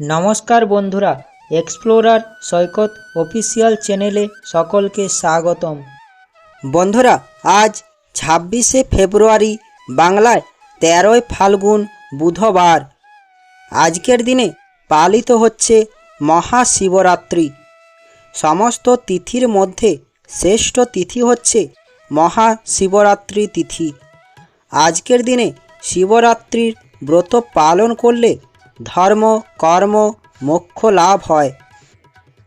নমস্কার বন্ধুরা এক্সপ্লোরার সৈকত অফিসিয়াল চ্যানেলে সকলকে স্বাগতম। বন্ধুরা, আজ ছাব্বিশে ফেব্রুয়ারি, বাংলায় তেরোই ফাল্গুন বুধবার। আজকের দিনে পালিত হচ্ছে মহাশিবরাত্রি। সমস্ত তিথির মধ্যে শ্রেষ্ঠ তিথি হচ্ছে মহাশিবরাত্রি তিথি। আজকের দিনে শিবরাত্রির ব্রত পালন করলে ধর্ম, কর্ম, মোক্ষ লাভ হয়।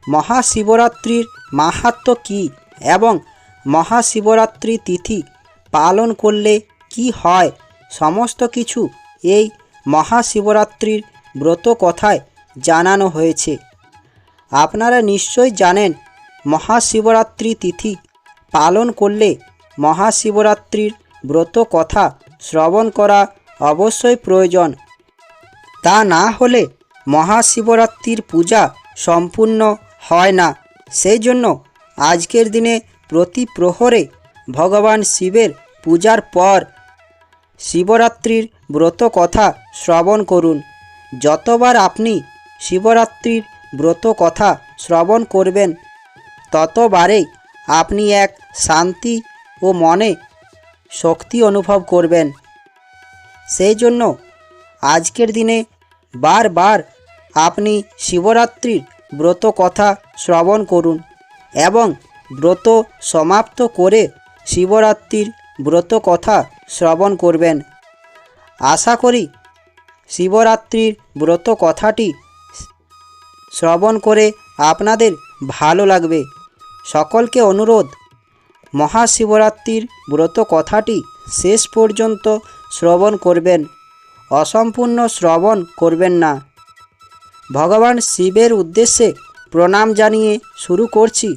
মহাশিবরাত্রির মাহাত্ম্য কী এবং মহাশিবরাত্রি তিথি পালন করলে কি হয়? সমস্ত কিছু এই মহাশিবরাত্রির ব্রত কথায় জানানো হয়েছে। আপনারা নিশ্চয় জানেন, মহাশিবরাত্রি তিথি পালন করলে মহাশিবরাত্রির ব্রত কথা শ্রবণ করা অবশ্যই প্রয়োজন। তা না হলে মহাশিবরাত্রির পূজা সম্পূর্ণ হয় না। সেই জন্য আজকের দিনে প্রতি প্রহরে ভগবান শিবের পূজার পর শিবরাত্রির ব্রত কথা শ্রবণ করুন। যতবার আপনি শিবরাত্রির ব্রত কথা শ্রবণ করবেন, ততবারেই আপনি এক শান্তি ও মনে শক্তি অনুভব করবেন। সেই জন্য আজকের দিনে বারবার আপনি শিবরাত্রির ব্রত কথা শ্রবণ করুন এবং ব্রত সমাপ্ত করে শিবরাত্রির ব্রত কথা শ্রবণ করবেন। আশা করি শিবরাত্রির ব্রত কথাটি শ্রবণ করে আপনাদের ভালো লাগবে। সকলকে অনুরোধ, মহাশিবরাত্রির ব্রত কথাটি শেষ পর্যন্ত শ্রবণ করবেন। অসম্পূর্ণ শ্রবণ করবেন না। ভগবান শিবের উদ্দেশ্যে প্রণাম জানিয়ে শুরু করছি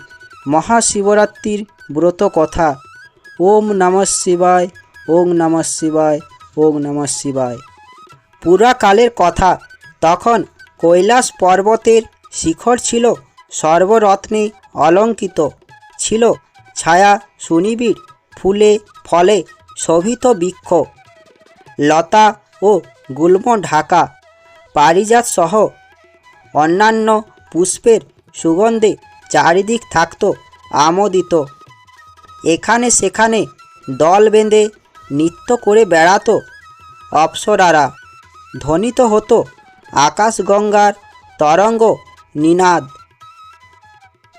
মহাশিবরাত্রির ব্রত কথা। ওম নমঃ শিবায় ওম নমঃ শিবায় ওম নমঃ শিবায়। পুরাকালের কথা তখন কৈলাস পর্বতের শিখর ছিল সর্বরত্নে অলঙ্কিত। ছিল ছায়া, সুনিবিড়, ফুলে, ফলে শোভিত বৃক্ষ। লতা ও গুল্ম ঢাকা, পারিজাত সহ অন্যান্য পুষ্পের সুগন্ধে চারিদিক থাকত আমোদিত। এখানে সেখানে দল বেঁধে নৃত্য করে বেড়াত অপ্সরারা। ধ্বনিত হতো আকাশগঙ্গার তরঙ্গ নিনাদ।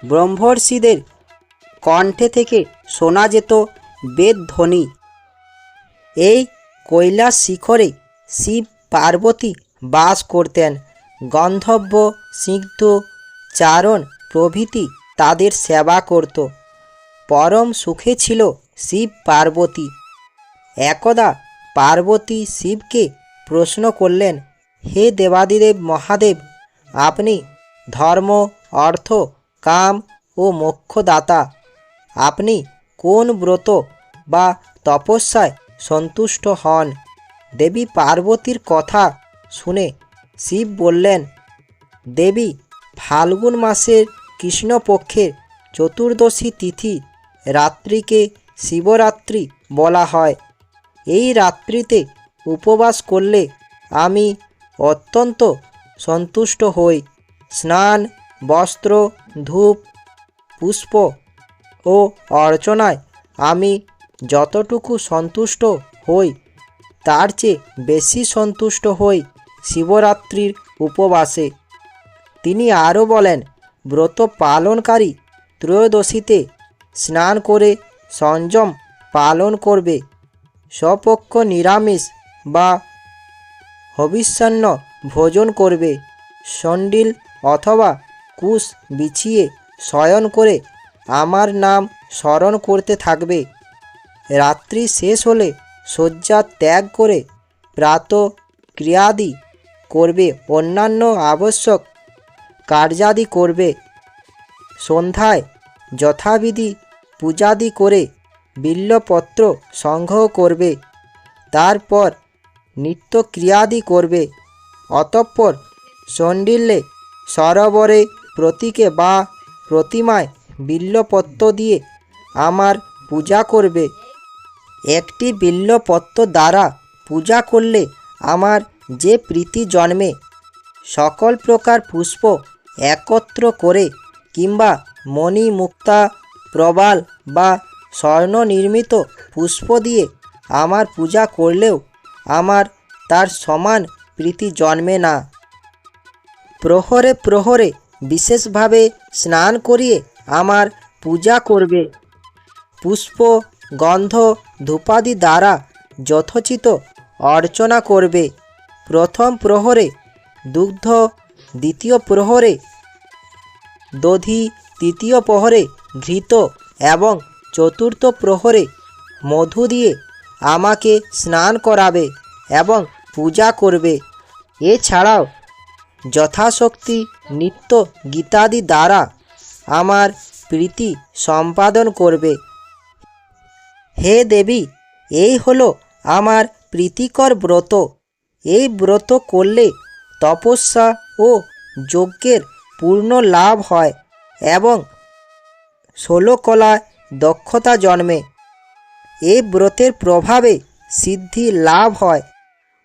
ব্রহ্মর্ষিদের কণ্ঠে থেকে শোনা যেত বেদ ধ্বনি এই কৈলাস শিখরে শিব পার্বতী বাস করতেন। গন্ধব্য সিদ্ধ চারণ প্রভৃতি তাদের সেবা করত। পরম সুখে ছিল শিব পার্বতী। একদা পার্বতী শিবকে প্রশ্ন করলেন, হে দেবাদিদেব মহাদেব, আপনি ধর্ম, অর্থ, কাম ও মোক্ষদাতা, আপনি কোন ব্রত বা তপস্যায় সন্তুষ্ট হন? দেবী পার্বতীর কথা শুনে শিব বললেন, দেবী, ফাল্গুন মাসের কৃষ্ণপক্ষের চতুর্দশী তিথি রাত্রিকে শিবরাত্রি বলা হয়। এই রাত্রিতে উপবাস করলে আমি অত্যন্ত সন্তুষ্ট হই। স্নান, বস্ত্র, ধূপ, পুষ্প ও অর্চনায় আমি যতটুকু সন্তুষ্ট হই তার চেয়ে বেশি সন্তুষ্ট হই শিবরাত্রির উপবাসে। তিনি আরও বলেন, ব্রত পালনকারী ত্রয়োদশীতে স্নান করে সংযম পালন করবে। স্বপক্ষ নিরামিষ বা হবিষ্যান্ন ভোজন করবে। সন্ডিল অথবা কুশ বিছিয়ে শয়ন করে আমার নাম স্মরণ করতে থাকবে। রাত্রি শেষ হলে শয্যা ত্যাগ করে প্রাত ক্রিয়াদি করবে, অন্যান্য আবশ্যক কার্যাদি করবে। সন্ধ্যায় যথাবিধি পূজাদি করে বিল্লপত্র সংগ্রহ করবে। তারপর নিত্য ক্রিয়াদি করবে। অতঃপর সন্ডিল্যে সরোবরে প্রতীকে বা প্রতিমায় বিল্লপত্র দিয়ে আমার পূজা করবে। একটি বিল্লপত্র দ্বারা পূজা করলে আমার যে প্রীতি জন্মে। সকল প্রকার পুষ্প একত্র করে কিংবা মণি মুক্তা প্রবাল বা স্বর্ণ নির্মিত পুষ্প দিয়ে আমার পূজা করলেও আমার তার সমান প্রীতি জন্মে না। প্রহরে প্রহরে বিশেষভাবে স্নান করিয়ে আমার পূজা করবে। পুষ্প গন্ধ ধূপাদি দ্বারা যথোচিত অর্চনা করবে। প্রথম প্রহরে, দুগ্ধ, দ্বিতীয় প্রহরে, দধি, তৃতীয় প্রহরে ঘৃত এবং চতুর্থ প্রহরে মধু দিয়ে আমাকে স্নান করাবে এবং পূজা করবে। এছাড়াও যথাশক্তি নিত্য গীতাদি দ্বারা আমার প্রীতি সম্পাদন করবে। হে দেবী, এই হলো আমার প্রীতিকর ব্রত। এই ব্রত করলে তপস্যা ও যজ্ঞের পূর্ণ লাভ হয় এবং ষোলকলায় দক্ষতা জন্মে। এই ব্রতের প্রভাবে সিদ্ধি লাভ হয়।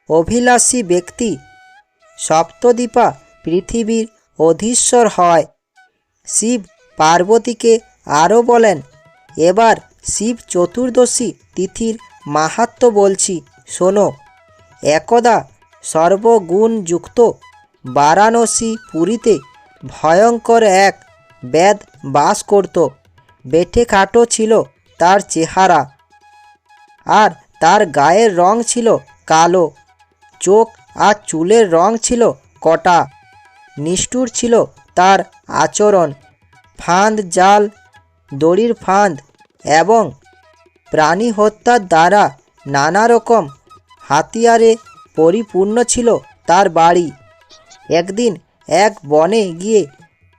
অভিলাষী ব্যক্তি সপ্তদ্বীপা পৃথিবীর অধীশ্বর হয়। শিব পার্বতীকে আরও বলেন, এবার শিব চতুর্দশী তিথির মাহাত্ম বলছি, শোনো। একদা সর্বগুণযুক্ত বারাণসী পুরীতে ভয়ঙ্কর এক বেদ বাস করত। বেঠে খাটো ছিল তার চেহারা আর তার গায়ের রং ছিল কালো। চোখ আর চুলের রং ছিল কটা। নিষ্ঠুর ছিল তার আচরণ। ফাঁদ জাল, দড়ির ফাঁদ এবং প্রাণী হত্যার দ্বারা নানা রকম হাতিয়ারে পরিপূর্ণ ছিল তার বাড়ি। একদিন এক বনে গিয়ে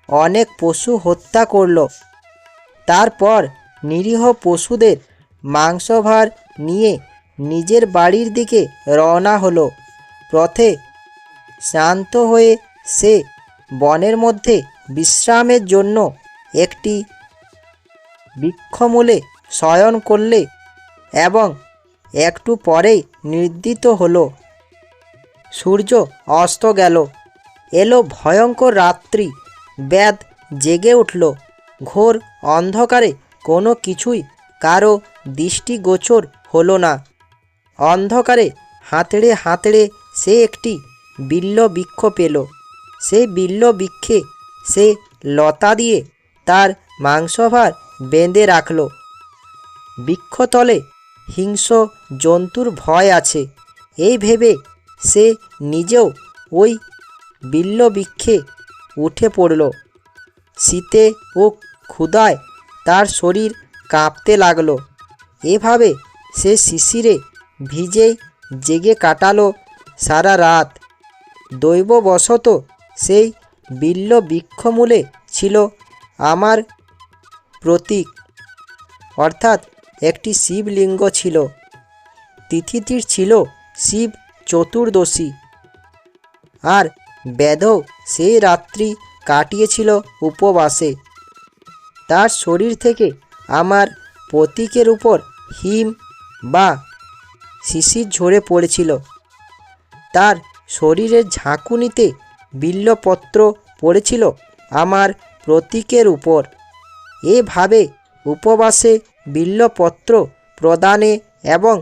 অনেক পশু হত্যা করল। তারপর নিরীহ পশুদের মাংসভার নিয়ে নিজের বাড়ির দিকে রওনা হলো। পথে শান্ত হয়ে সে বনের মধ্যে বিশ্রামের জন্য একটি বৃক্ষমূলে শয়ন করলে এবং একটু পরেই নির্দিত হলো। সূর্য অস্ত গেল। এলো ভয়ঙ্কর রাত্রি। ব্যাদ জেগে উঠল। ঘোর অন্ধকারে কোনো কিছুই কারও দৃষ্টিগোচর হলো না। অন্ধকারে হাতড়ে হাতড়ে সে একটি বিল্ল বৃক্ষ পেল। সেই বিল্ল বৃক্ষে সে লতা দিয়ে তার মাংসভার বেঁধে রাখল। বৃক্ষতলে হিংস্র জন্তুর ভয় আছে। এই ভেবে সে নিজেও ওই বিল্ল বৃক্ষে উঠে পড়ল। শীতে ও ক্ষুধায় তার শরীর কাঁপতে লাগল। এভাবে সে শিশিরে ভিজেই জেগে কাটালো সারা রাত। দৈববশত সেই বিল্ল বৃক্ষমূলে ছিল আমার প্রতীক। অর্থাৎ একটি শিবলিঙ্গ ছিল। তিথিটির ছিল শিব চতুর্দশী। আর বেদও সেই রাত্রি কাটিয়েছিল উপবাসে। তার শরীর থেকে আমার প্রতীকের উপর হিম বা শিশির ঝরে পড়েছিল। তার শরীরের ঝাঁকুনিতে বিল্লপত্র পড়েছিল আমার প্রতীকের উপর। এভাবে উপবাসে বিল্লপত্র প্রদানে এবং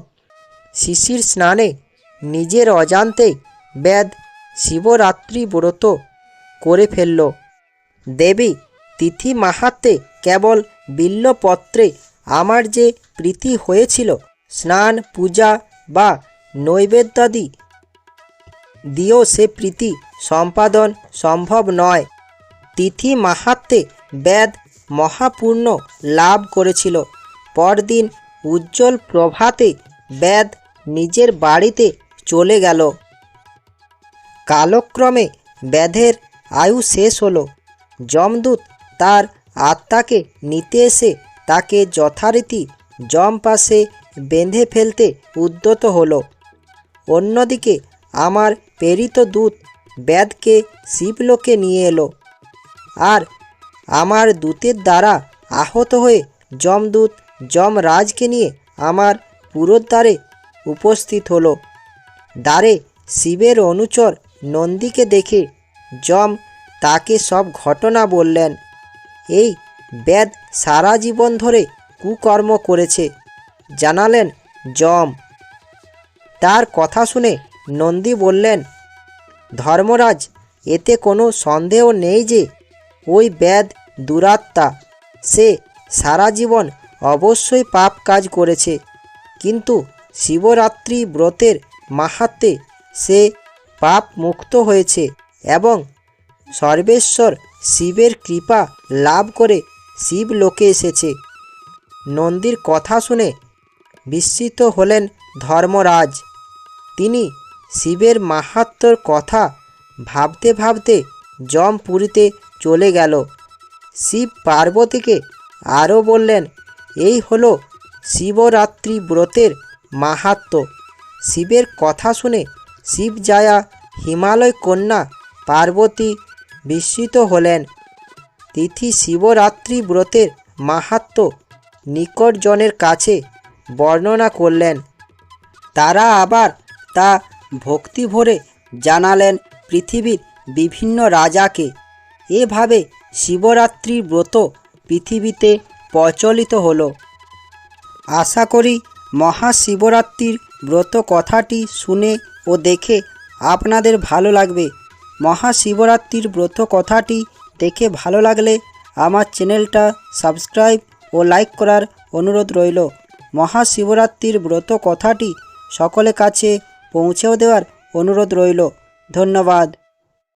শিশির স্নানে নিজের অজান্তে বেদ শিবরাত্রি ব্রত করে ফেলল। দেবী তিথি মাহাত্মে কেবল বিল্লপত্রে আমার যে প্রীতি হয়েছিল, স্নান, পূজা বা নৈবেদ্যাদি দিয়েও সে প্রীতি সম্পাদন সম্ভব নয়। তিথি মাহাত্মে বেদ মহাপূর্ণ লাভ করেছিল। পরদিন উজ্জ্বল প্রভাতে বেদ নিজের বাড়িতে চলে গেল। কালক্রমে ব্যাধের আয়ু শেষ হলো। যমদূত তার আত্মাকে নিতে এসে তাকে যথারীতি যম পাশে বেঁধে ফেলতে উদ্যত হলো। অন্যদিকে আমার প্রেরিত দূত ব্যাধকে শিবলোকে নিয়ে এলো। আর আমার দূতের দ্বারা আহত হয়ে যমদূত যমরাজকে নিয়ে আমার পুরোদ্বারে উপস্থিত হলো। দ্বারে শিবের অনুচর নন্দীকে দেখে যম তাকে সব ঘটনা বললেন। এই বেদ সারা জীবন ধরে কুকর্ম করেছে, জানালেন যম। তার কথা শুনে নন্দী বললেন, ধর্মরাজ, এতে কোনো সন্দেহ নেই যে ওই ব্যাদ দুরাত্মা। সে সারা জীবন অবশ্যই পাপ কাজ করেছে। কিন্তু শিবরাত্রি ব্রতের মাহাত্মে সে পাপ মুক্ত হয়েছে এবং সর্বেশ্বর শিবের কৃপা লাভ করে শিব লোকে এসেছে। নন্দীর কথা শুনে বিস্মিত হলেন ধর্মরাজ। তিনি শিবের মাহাত্ম্যর কথা ভাবতে ভাবতে জমপুরীতে চলে গেল। শিব পার্বতীকে আরও বললেন, এই হলো শিবরাত্রি ব্রতের মাহাত্ম্য শিবের কথা শুনে শিব জায়া হিমালয় কন্যা পার্বতী বিস্মিত হলেন। তিথি শিবরাত্রি ব্রতের মাহাত্ম্য নিকটজনের কাছে বর্ণনা করলেন। তারা আবার তা ভক্তি ভরে জানালেন পৃথিবীর বিভিন্ন রাজাকে। এভাবে শিবরাত্রির ব্রত পৃথিবীতে প্রচলিত হলো। আশা করি মহাশিবরাত্রির ব্রত কথাটি শুনে ও দেখে আপনাদের ভালো লাগবে। মহাশিবরাত্রির ব্রত কথাটি দেখে ভালো লাগলে আমার চ্যানেলটা সাবস্ক্রাইব ও লাইক করার অনুরোধ রইল। মহাশিবরাত্রির ব্রত কথাটি সকলের কাছে পৌঁছেও দেওয়ার অনুরোধ রইল। ধন্যবাদ।